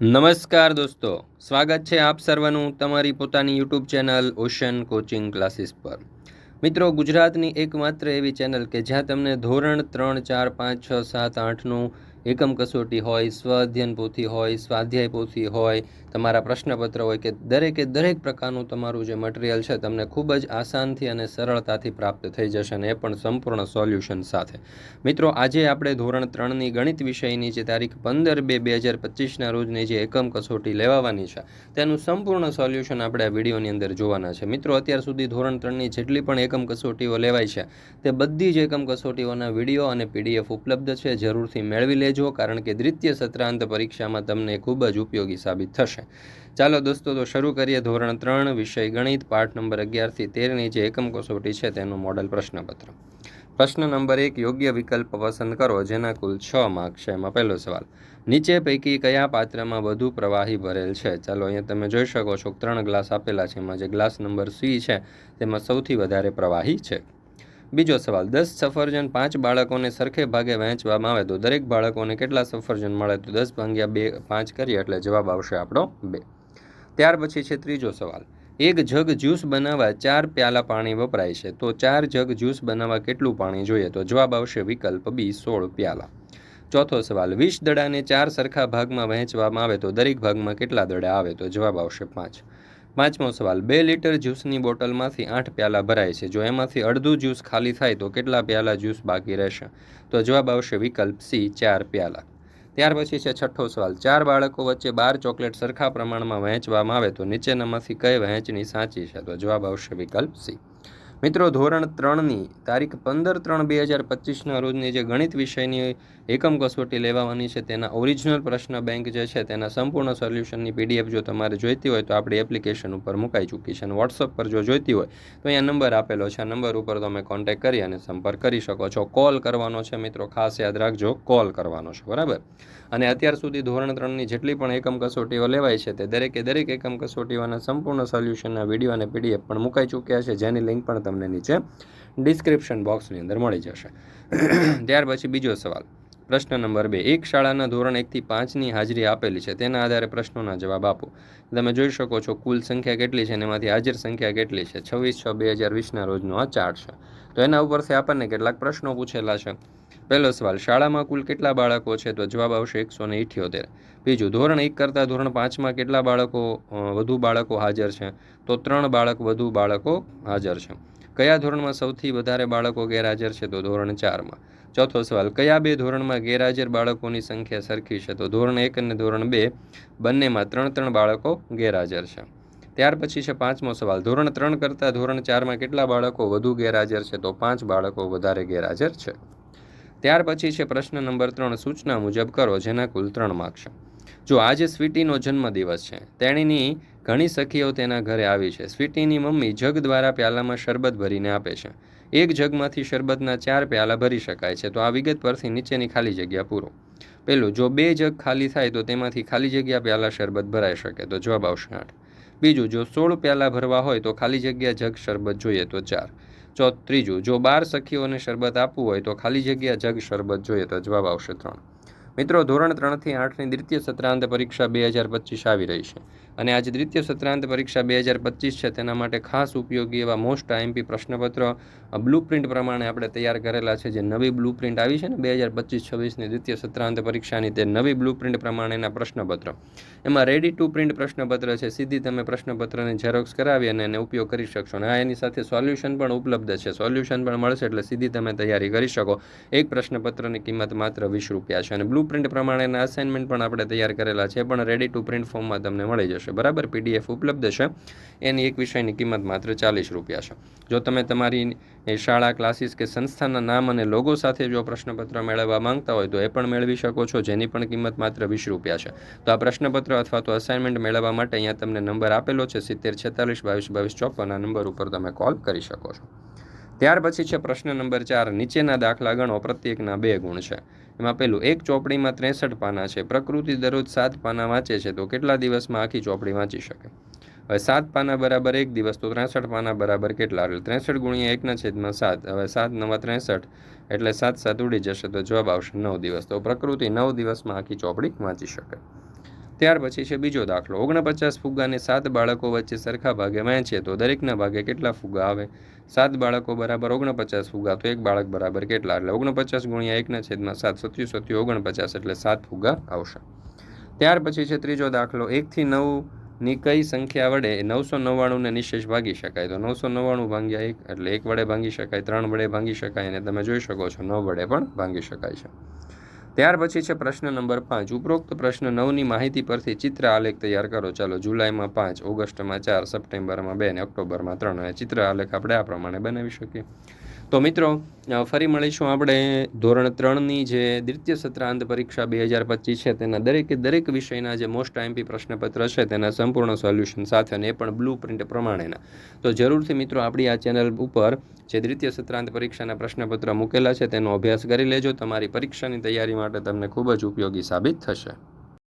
નમસ્કાર દોસ્તો, સ્વાગત છે આપ સર્વનું તમારી પોતાની YouTube channel Ocean coaching classes પર. મિત્રો, ગુજરાતની એકમાત્ર એવી ચેનલ કે જ્યાં તમને ધોરણ ત્રણ, ચાર, પાંચ, છ, સાત, આઠનું એકમ કસોટી હોય સ્વ અધ્યયન પોથી હોય, સ્વાધ્યાય પોથી હોય, તમારા પ્રશ્નપત્ર હોય કે દરેકે દરેક પ્રકારનું તમારું જે મટીરિયલ છે તમને ખૂબ જ આસાનથી અને સરળતાથી પ્રાપ્ત થઈ જશે અને એ પણ સંપૂર્ણ સોલ્યુશન સાથે. મિત્રો, આજે આપણે ધોરણ ત્રણની ગણિત વિષયની જે તારીખ પંદર બે બે હજાર પચીસના રોજની જે એકમ કસોટી લેવાની છે, તેનું સંપૂર્ણ સોલ્યુશન આપણે આ વિડીયોની અંદર જોવાના છે. મિત્રો, અત્યાર સુધી ધોરણ ત્રણની જેટલી પણ એકમ કસોટીઓ લેવાય છે, તે બધી જ એકમ કસોટીઓના વીડિયો અને પીડીએફ ઉપલબ્ધ છે. જરૂરથી મેળવી લે લેજો કારણ કે દ્વિતીય સત્રાંત પરીક્ષામાં તમને ખૂબ જ ઉપયોગી સાબિત થશે. ચાલો દોસ્તો, તો શરૂ કરીએ ધોરણ ત્રણ, વિષય ગણિત, પાઠ નંબર અગિયારથી તેરની જે એકમ કસોટી છે તેનું મોડલ પ્રશ્નપત્ર. પ્રશ્ન નંબર એક, યોગ્ય વિકલ્પ પસંદ કરો, જેના કુલ છ માર્ક છે એમાં પહેલો સવાલ. નીચે પૈકી કયા પાત્રમાં વધુ પ્રવાહી ભરેલ છે? ચાલો અહીંયા તમે જોઈ શકો છો, ત્રણ ગ્લાસ આપેલા છે, એમાં જે ગ્લાસ નંબર સી છે, તેમાં સૌથી વધારે પ્રવાહી છે. બીજો સવાલ, દસ સફરજન પાંચ બાળકોને સરખે ભાગે વહેંચવામાં આવે તો દરેક બાળકોને કેટલા સફરજન મળે? તો દસ ભાગ્યા બે, પાંચ કરીએ એટલે જવાબ આવશે આપણો બે. ત્યાર પછી છે ત્રીજો સવાલ, એક જગ જ્યુસ બનાવવા ચાર પ્યાલા પાણી વપરાય છે તો ચાર જગ જ્યુસ બનાવવા કેટલું પાણી જોઈએ? તો જવાબ આવશે વિકલ્પ બી, સોળ પ્યાલા. ચોથો સવાલ વીસ દડાને ચાર સરખા ભાગમાં વહેંચવામાં આવે તો દરેક ભાગમાં કેટલા દડા આવે? તો જવાબ આવશે પાંચ. પાંચમો સવાલ, બે લીટર જ્યુસની બોટલમાંથી આઠ પ્યાલા ભરાય છે. જો એમાંથી અડધું જ્યુસ ખાલી થાય, તો કેટલા પ્યાલા જ્યુસ બાકી રહેશે? તો જવાબ આવશે વિકલ્પ સી, ચાર પ્યાલા. ત્યાર પછી છે છઠ્ઠો સવાલ, ચાર બાળકો વચ્ચે બાર ચોકલેટ સરખા પ્રમાણમાં વહેંચવામાં આવે, તો નીચેનામાંથી કઈ વહેંચણી સાચી છે? તો જવાબ આવશે વિકલ્પ સી. મિત્રો, ધોરણ ત્રણની તારીખ પંદર ત્રણ બે હજાર પચીસના રોજની જે ગણિત વિષયની એકમ કસોટી લેવાની છે, તેના ઓરિજિનલ પ્રશ્ન બેંક જે છે, તેના સંપૂર્ણ સોલ્યુશનની પીડીએફ જો તમારે જોઈતી હોય, તો આપણી એપ્લિકેશન ઉપર મુકાઈ ચૂકી છે અને વોટ્સઅપ પર જો જોઈતી હોય, તો અહીંયા નંબર આપેલો છે. આ નંબર ઉપર તમે કોન્ટેક્ટ કરી અને સંપર્ક કરી શકો છો. કોલ કરવાનો છે મિત્રો, ખાસ યાદ રાખજો કોલ કરવાનો છે, બરાબર? અને અત્યાર સુધી ધોરણ ત્રણની જેટલી પણ એકમ કસોટીઓ લેવાય છે, તે દરેકે દરેક એકમ કસોટીઓના સંપૂર્ણ સોલ્યુશનના વીડિયો અને પીડીએફ પણ મુકાઈ ચૂક્યા છે. જેની લિંક પણ તમને નીચે ડિસ્ક્રિપ્શન બોક્સની અંદર મળી જશે. ત્યાર પછી બીજો સવાલ. પ્રશ્ન નંબર બે. એક શાળાના ધોરણ એકથી પાંચની હાજરી આપેલી છે. તેના આધારે પ્રશ્નોના જવાબ આપો. તમે જોઈ શકો છો કુલ સંખ્યા કેટલી છે અને એમાંથી હાજર સંખ્યા કેટલી છે? છવ્વીસ છ બે હજાર વીસના રોજનો આ ચાર્ટ છે. તો એના ઉપરથી આપણને કેટલાક પ્રશ્નો પૂછેલા છે. પહેલો સવાલ. શાળામાં કુલ કેટલા બાળકો છે? તો જવાબ આવશે એકસો ને ઇઠ્યોતેર. બીજું. ધોરણ એક કરતાં ધોરણ પાંચમાં કેટલા બાળકો વધુ બાળકો હાજર છે? તો ત્રણ બાળક વધુ બાળકો હાજર છે. કયા ધોરણમાં સૌથી વધારે બાળકો ગેરહાજર છે? તો ધોરણ ચારમાં. ચોથો સવાલ, કયા બે ધોરણમાં ગેરહાજર બાળકોની સંખ્યા સરખી છે? તો ધોરણ એક અને ધોરણ બે બંનેમાં ત્રણ ત્રણ બાળકો ગેરહાજર છે. ત્યાર પછી છે પાંચમો સવાલ, ધોરણ ત્રણ કરતાં ધોરણ ચારમાં કેટલા બાળકો વધુ ગેરહાજર છે? તો પાંચ બાળકો વધારે ગેરહાજર છે. ત્યાર પછી છે પ્રશ્ન નંબર ત્રણ, સૂચના મુજબ કરો, જેના કુલ ત્રણ માર્ક છે. જો આજે સ્વીટીનો જન્મદિવસ છે, તેણીની ઘણી સખીઓ તેના ઘરે આવી છે. સ્વીટીની મમ્મી જગ દ્વારા પ્યાલામાં શરબત ભરીને આપે છે. એક જગમાંથી શરબતના ચાર પ્યાલા ભરી શકાય છે. તો આ વિગત પરથી નીચેની ખાલી જગ્યા પૂરો. પહેલું જો બે જગ ખાલી થાય તો તેમાંથી ખાલી જગ્યા પ્યાલા શરબત ભરાઈ શકે. તો જવાબ આવશે આઠ. બીજું, જો સોળ પ્યાલા ભરવા હોય તો ખાલી જગ્યા જગ શરબત જોઈએ તો ચાર. ચો ત્રીજું, જો બાર સખીઓને શરબત આપવું હોય તો ખાલી જગ્યા જગ શરબત જોઈએ તો જવાબ આવશે ત્રણ. મિત્રો, ધોરણ ત્રણથી આઠની દ્વિતીય સત્રાંત પરીક્ષા બે હજાર પચીસ આવી રહી છે. અને આજે દ્વિતીય સત્રાંત પરીક્ષા બે હજાર પચીસ છે, તેના માટે ખાસ ઉપયોગી એવા મોસ્ટ આઈએમપી પ્રશ્નપત્ર બ્લુ પ્રિન્ટ પ્રમાણે આપણે તૈયાર કરેલા છે, જે નવી બ્લુ પ્રિન્ટ આવી છે ને, બે હજાર પચીસ છવ્વીસની દ્વિતીય સત્રાંત પરીક્ષાની તે નવી બ્લુ પ્રિન્ટ પ્રમાણેના પ્રશ્નપત્ર. એમાં રેડી ટુ પ્રિન્ટ પ્રશ્નપત્ર છે, સીધી તમે પ્રશ્નપત્રને ઝેરોક્સ કરાવી અને એને ઉપયોગ કરી શકશો. અને આ એની સાથે સોલ્યુશન પણ ઉપલબ્ધ છે. સોલ્યુશન પણ મળશે એટલે સીધી તમે તૈયારી કરી શકો. એક પ્રશ્નપત્રની કિંમત માત્ર વીસ રૂપિયા છે. અને બ્લુ પ્રિન્ટ પ્રમાણેના અસાઇનમેન્ટ પણ આપણે તૈયાર કરેલા છે, પણ રેડી ટુ પ્રિન્ટ ફોર્મમાં તમને મળી જશે. બરાબર? પીડીએફ ઉપલબ્ધ છે. એની એક વિષયની કિંમત માત્ર ચાલીસ રૂપિયા છે. જો તમે તમારી શાળા ક્લાસીસ કે સંસ્થાના નામ અને લોગો સાથે જો પ્રશ્નપત્ર મેળવવા માંગતા હોય તો એ પણ મેળવી શકો છો, જેની પણ કિંમત માત્ર વીસ રૂપિયા છે. તો આ પ્રશ્નપત્ર અથવા તો અસાઇનમેન્ટ મેળવવા માટે અહીંયા તમને નંબર આપેલો છે, સિત્તેર છેતાલીસ બાવીસ બાવીસ ચોપન, આ નંબર ઉપર તમે કોલ કરી શકો છો. ત્યાર પછી છે પ્રશ્ન નંબર ચાર, નીચેના દાખલા ગણો પ્રત્યેકના બે ગુણ છે. એમાં પેલું એક ચોપડીમાં ત્રેસઠ પાના છે. પ્રકૃતિ દરરોજ સાત પાના વાંચે છે, તો કેટલા દિવસમાં આખી ચોપડી વાંચી શકે? હવે સાત પાના બરાબર એક દિવસ, તો ત્રેસઠ પાના બરાબર કેટલા? એટલે ત્રેસઠ ગુણ્યા એકના છેદમાં સાત. હવે સાત નવા ત્રેસઠ, એટલે સાત સાત ઉડી જશે, તો જવાબ આવશે નવ દિવસ. તો પ્રકૃતિ નવ દિવસમાં આખી ચોપડી વાંચી શકે. ત્યાર પછી છે બીજો દાખલો. ઓગણપચાસ ફુગ્ગાને સાત બાળકો વચ્ચે સરખા ભાગે વહેંચે તો દરેકના ભાગે કેટલા ફુગ્ગા આવે? સાત બાળકો બરાબર ઓગણપચાસ ફુગ્ગા તો એક બાળક બરાબર કેટલા? એટલે ઓગણપચાસ ગુણ્યા એકના છેદમાં સાત, સત્યુ સત્યુ, ઓગણપચાસ એટલે સાત ફુગ્ગા આવશે. ત્યાર પછી છે ત્રીજો દાખલો. એકથી નવની કઈ સંખ્યા વડે નવસો નવ્વાણુંને નિશેષ ભાગી શકાય? તો નવસો નવ્વાણું ભાંગ્યા એક એટલે એક વડે ભાંગી શકાય, ત્રણ વડે ભાંગી શકાય અને તમે જોઈ શકો છો નવ વડે પણ ભાંગી શકાય છે. ત્યાર પછી છે પ્રશ્ન નંબર પાંચ. ઉપરોક્ત પ્રશ્ન નવની માહિતી પરથી ચિત્ર આલેખ તૈયાર કરો. ચાલો, જુલાઈમાં પાંચ, ઓગસ્ટમાં ચાર, સપ્ટેમ્બરમાં બે અને ઓક્ટોબરમાં ત્રણ. અને ચિત્ર આલેખ આપણે આ પ્રમાણે બનાવી શકીએ. તો મિત્રો ફરી મળીશું આપણે ધોરણ ત્રણની જે દ્વિતીય સત્રાંત પરીક્ષા બે હજાર પચીસ છે, તેના દરેકે દરેક વિષયના જે મોસ્ટ આઈમ્પી પ્રશ્નપત્ર છે, તેના સંપૂર્ણ સોલ્યુશન સાથે અને એ પણ બ્લુ પ્રિન્ટ પ્રમાણેના. તો જરૂરથી મિત્રો, આપણી આ ચેનલ ઉપર જે દ્વિતીય સત્રાંત પરીક્ષાના પ્રશ્નપત્ર મૂકેલા છે, તેનો અભ્યાસ કરી લેજો. તમારી પરીક્ષાની તૈયારી માટે તમને ખૂબ જ ઉપયોગી સાબિત થશે.